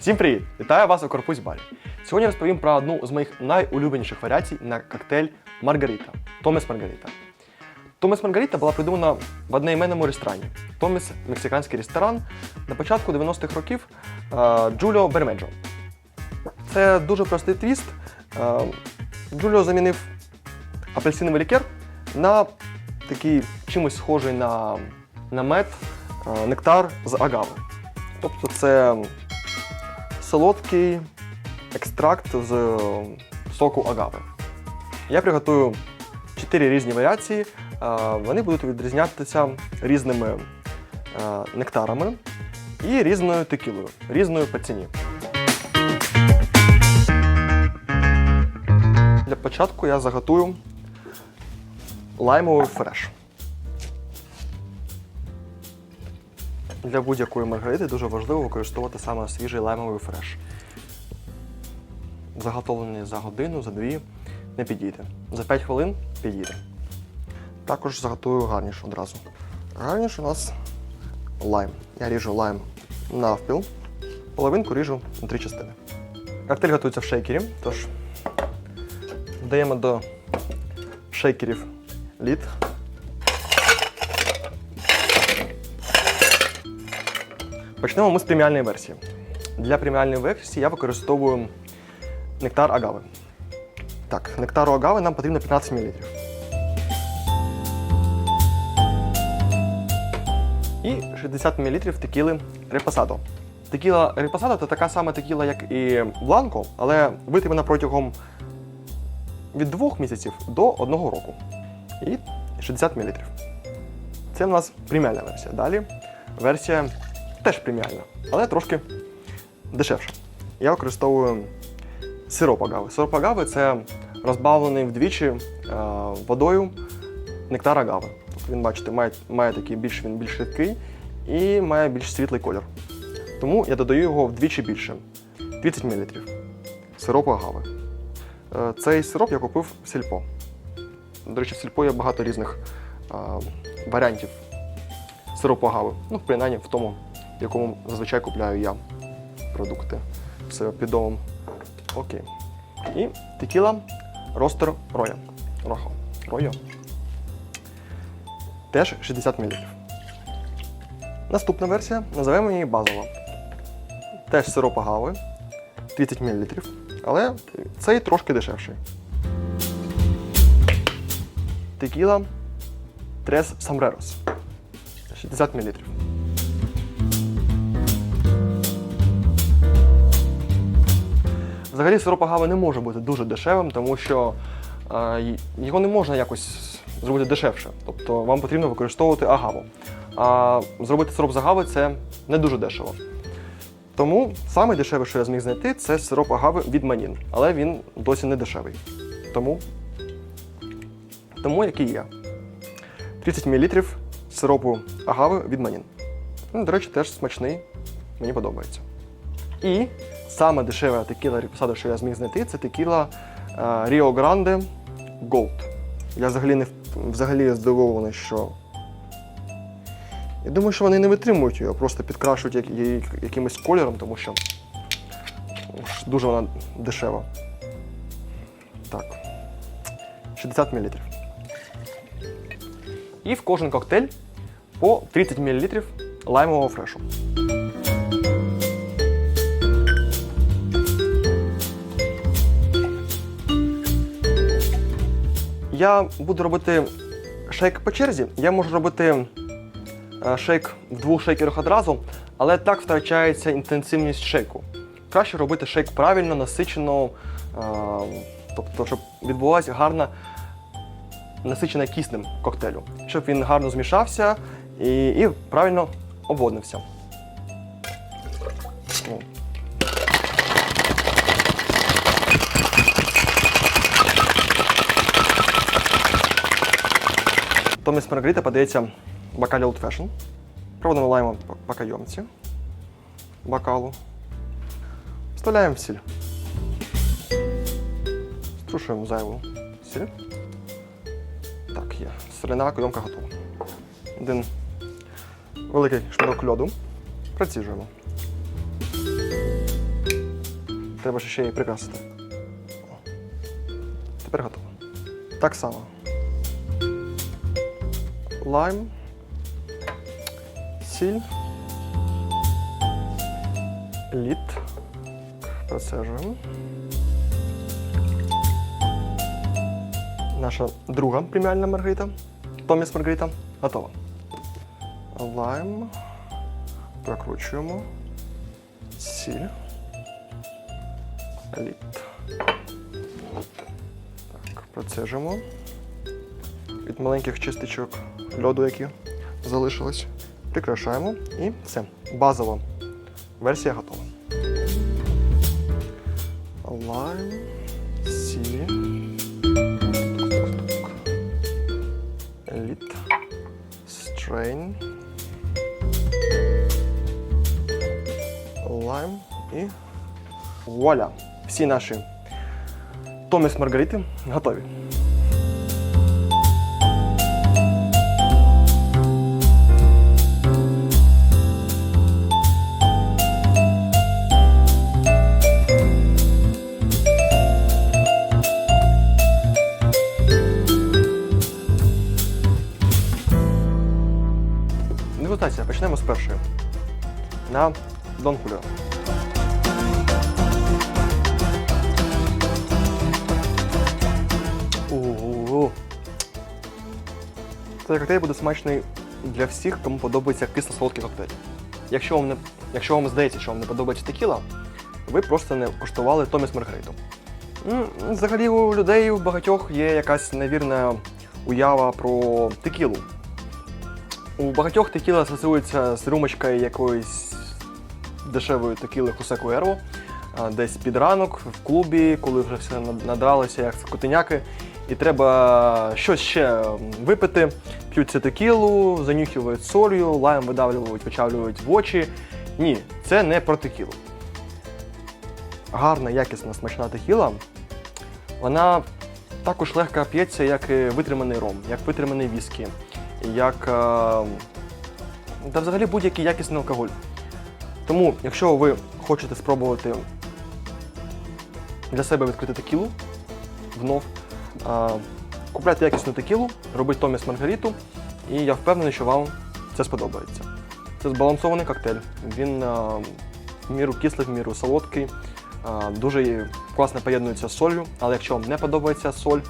Всім привіт! Вітаю вас у Корпусь Барі. Сьогодні розповім про одну з моїх найулюбленіших варіацій на коктейль Маргарита. Томес Маргарита. Томес Маргарита була придумана в одноіменному ресторані. Томес мексиканський ресторан на початку 90-х років е, Джуліо Бермеджо. Це дуже простий твіст. Е, Джуліо замінив апельсиновий лікер на такий чимось схожий на, на мед, е, нектар з агави. Тобто це солодкий екстракт з е, соку агави. Я приготую чотири різні варіації. Е, Вони будуть відрізнятися різними е, нектарами і різною текілою, різною по ціні. Для початку я заготую лаймовий фреш. Для будь-якої маргарити дуже важливо використовувати саме свіжий лаймовий фреш. Заготовлений за годину, за дві не підійде. За 5 хвилин підійде. Також заготую гарніш одразу. Гарніш у нас лайм. Я ріжу лайм навпіл, половинку ріжу на три частини. Коктейль готується в шейкері, тож додаємо до шейкерів лід. Почнемо ми з преміальної версії. Для преміальної версії я використовую нектар агави. Так, нектару агави нам потрібно 15 мл. І 60 мл текіли репасадо. Текіла репасадо це така сама текіла, як і бланко, але вити вона протягом від 2 місяців до 1 року. І 60 мл. Це в нас преміальна версія. Далі версія теж преміальна, але трошки дешевша. Я використовую сироп агави. Сироп агави це розбавлений вдвічі е, водою нектар агави. Тобто він, бачите, має, має такий більш, він більш рідкий і має більш світлий колір. Тому я додаю його вдвічі більше 30 мл сиропу агави. Е, Цей сироп я купив в сільпо. До речі, в сільпо є багато різних е, варіантів сиропу агави. Ну, принаймні в тому, в якому зазвичай купляю я продукти себе під домом. Окей. І текіла ростер роя. Рохо. Ройо. Теж 60 мл. Наступна версія, називаємо її базова. Теж сироп агави 30 мл. Але цей трошки дешевший. Текіла Трес Самрерос 60 мл. Взагалі сироп агави не може бути дуже дешевим, тому що е, його не можна якось зробити дешевше. Тобто вам потрібно використовувати агаву. А зробити сироп з агави це не дуже дешево. Тому саме дешеве, що я зміг знайти, це сироп агави від Манін. Але він досі не дешевий. Тому, тому який є. 30 мл сиропу агави від Манін. До речі, теж смачний, мені подобається. І саме дешева текіла репосада, що я зміг знайти, це текіла е, Rio Grande Gold. Я взагалі не взагалі здивований, що. Я думаю, що вони не витримують його, просто підкрашують її якимось кольором, тому що дуже вона дешева. Так. 60 мл. І в кожен коктейль по 30 мл лаймового фрешу. Я буду робити шейк по черзі. Я можу робити е, шейк в двох шейкерах одразу, але так втрачається інтенсивність шейку. Краще робити шейк правильно, насичено, е, тобто, щоб відбулася гарна насичена киснем коктейлю, щоб він гарно змішався і, і правильно обводнився. Томіс Маргарита подається в бокалі Old Fashion. Проводимо лаймом по, по кайомці бокалу. Вставляємо в сіль. Струшуємо зайву сіль. Так, є. Соляна кайомка готова. Один великий шматок льоду. Проціжуємо. Треба ще її прикрасити. Тепер готово. Так само. Лайм. Сіль. Лід. Процежуємо. Наша друга преміальна маргарита. Томіс Маргарита. Готова. Лайм. Прокручуємо. Сіль. Лід. Так, процежимо. Від маленьких чистичок льоду, які залишились. Прикрашаємо і все. Базова версія готова. Лайм. Сіль. Тук-тук-тук. Стрейн. Лайм і вуаля! Всі наші Томіс Маргарити готові. Дегустація. Почнемо з першої. На Дон Хуліо. Ого. Цей коктейль буде смачний для всіх, кому подобається кисло-солодкий коктейль. Якщо вам, не, якщо вам здається, що вам не подобається текіла, ви просто не куштували Томіс Маргариту. Взагалі у людей у багатьох є якась невірна уява про текілу. У багатьох текіла асоціюється з рюмочкою якоїсь дешевої текіли а, десь під ранок в клубі, коли вже все над- надралося, як скотиняки, і треба щось ще випити. П'ють цю текілу, занюхують солью, лайм видавлюють, вичавлюють в очі. Ні, це не про текілу. Гарна, якісна, смачна текіла, вона також легко п'ється, як витриманий ром, як витриманий віскі, як е, та взагалі будь-який якісний алкоголь. Тому, якщо ви хочете спробувати для себе відкрити текілу внов, купляйте якісну текілу, робіть Томіс Маргариту, і я впевнений, що вам це сподобається. Це збалансований коктейль. Він в міру кислий, в міру солодкий, дуже класно поєднується з солью, але якщо вам не подобається соль,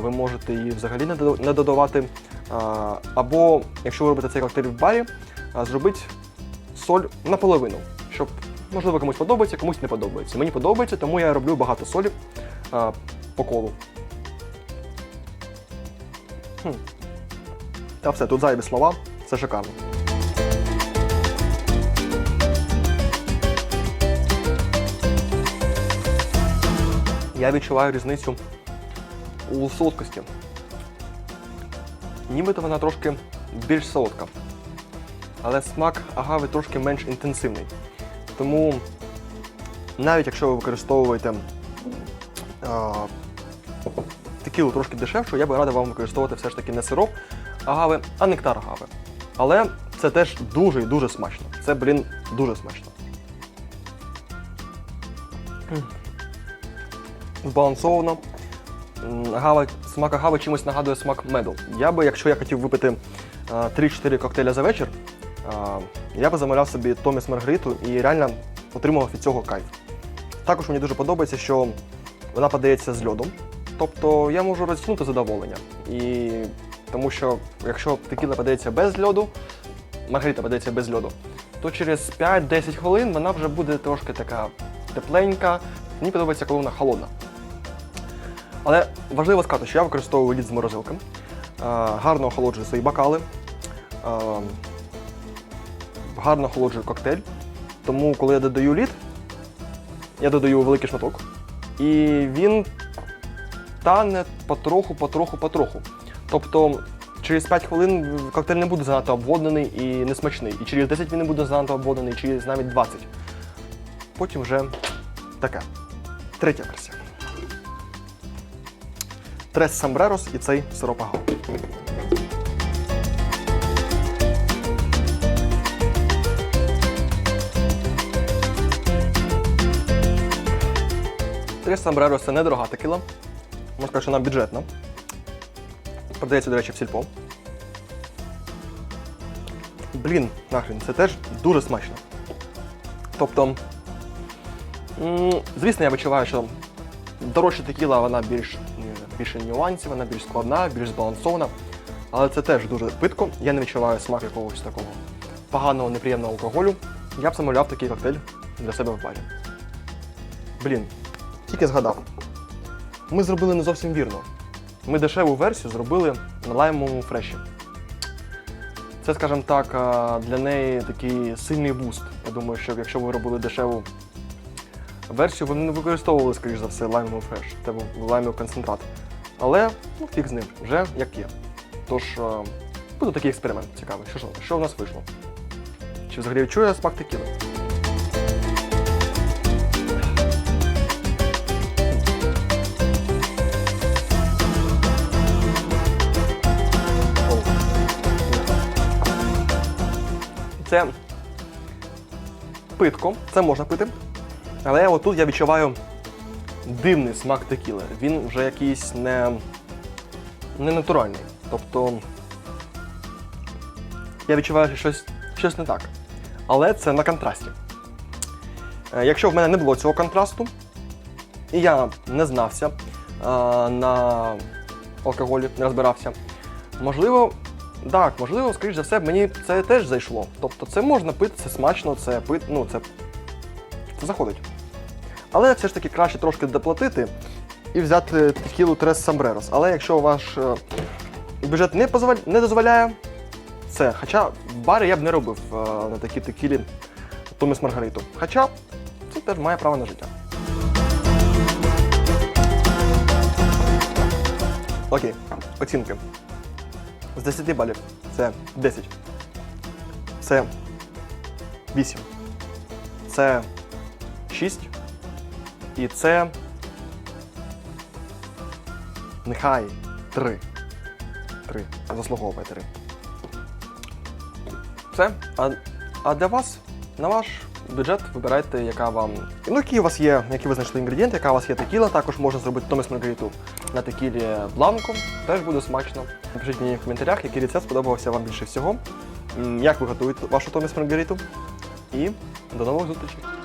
ви можете її взагалі не додавати. Або якщо ви робите цей коктейль в барі, зробіть соль наполовину, щоб можливо комусь подобається, комусь не подобається. Мені подобається, тому я роблю багато солі по колу. Хм. Та все, тут зайві слова, це шикарно. Я відчуваю різницю у солодкості. Нібито вона трошки більш солодка але смак агави трошки менш інтенсивний. Тому навіть якщо ви використовуєте а, текілу трошки дешевшу, я би радив вам використовувати все ж таки не сироп агави, а нектар агави. Але це теж дуже і дуже смачно. Це, блін, дуже смачно. Збалансовано. М, Агава, смак агави чимось нагадує смак меду. Я би, якщо я хотів випити а, 3-4 коктейля за вечір, а, я би замовляв собі Томіс Маргариту і реально отримував від цього кайф. Також мені дуже подобається, що вона подається з льодом. Тобто я можу розтягнути задоволення. І тому що якщо текіла подається без льоду, Маргарита подається без льоду, то через 5-10 хвилин вона вже буде трошки така тепленька. Мені подобається, коли вона холодна. Але важливо сказати, що я використовую лід з морозилки, е, гарно охолоджую свої бокали, е, гарно охолоджую коктейль. Тому, коли я додаю лід, я додаю великий шматок, і він тане потроху, потроху, потроху. Тобто через 5 хвилин коктейль не буде занадто обводнений і несмачний. І через 10 він не буде занадто обводнений, через навіть 20. Потім вже таке. Третя версія. Трес Самбрерос і цей сироп агав. Три Сомбреро це недорога текіла. Можна сказати, що вона бюджетна. Продається, до речі, в сільпо. Блін, нахрен, це теж дуже смачно. Тобто, звісно, я відчуваю, що дорожча текіла, вона більш, більше нюансів, вона більш складна, більш збалансована. Але це теж дуже питко. Я не відчуваю смак якогось такого поганого, неприємного алкоголю. Я б замовляв такий коктейль для себе в барі. Блін, тільки згадав. Ми зробили не зовсім вірно. Ми дешеву версію зробили на лаймовому фреші. Це, скажімо так, для неї такий сильний буст. Я думаю, що якщо ви робили дешеву версію, ви не використовували, скоріш за все, лаймовий фреш, був лаймовий концентрат. Але ну, фіг з ним, вже як є. Тож буде такий експеримент цікавий. Що, що в нас вийшло? Чи взагалі чує смак текіли? Це питко, це можна пити. Але отут я відчуваю дивний смак текіли. Він вже якийсь не, не натуральний. Тобто я відчуваю, що щось, щось не так. Але це на контрасті. Е, Якщо в мене не було цього контрасту, і я не знався е, на алкоголі, не розбирався, можливо, так, можливо, скоріш за все, мені це теж зайшло. Тобто це можна пити, це смачно, це пит, ну, це, це заходить. Але все ж таки краще трошки доплатити і взяти текілу Трес Самбрерос. Але якщо ваш е, бюджет не, позволя... не дозволяє, це. Хоча барі я б не робив е, на такі текілі Томіс Маргариту. Хоча це теж має право на життя. Окей, оцінки. З 10 балів це 10. Це 8. Це 6. І це. Нехай 3. 3. Заслуговує 3. Все. А, а для вас, на ваш бюджет, вибирайте, яка вам. Ну, які у вас є, які ви знайшли інгредієнти, яка у вас є текіла, також можна зробити Томас Маргариту на текілі бланко, теж буде смачно. Напишіть мені в коментарях, який рецепт сподобався вам більше всього, як ви готуєте вашу Томас Маргариту. І до нових зустрічей!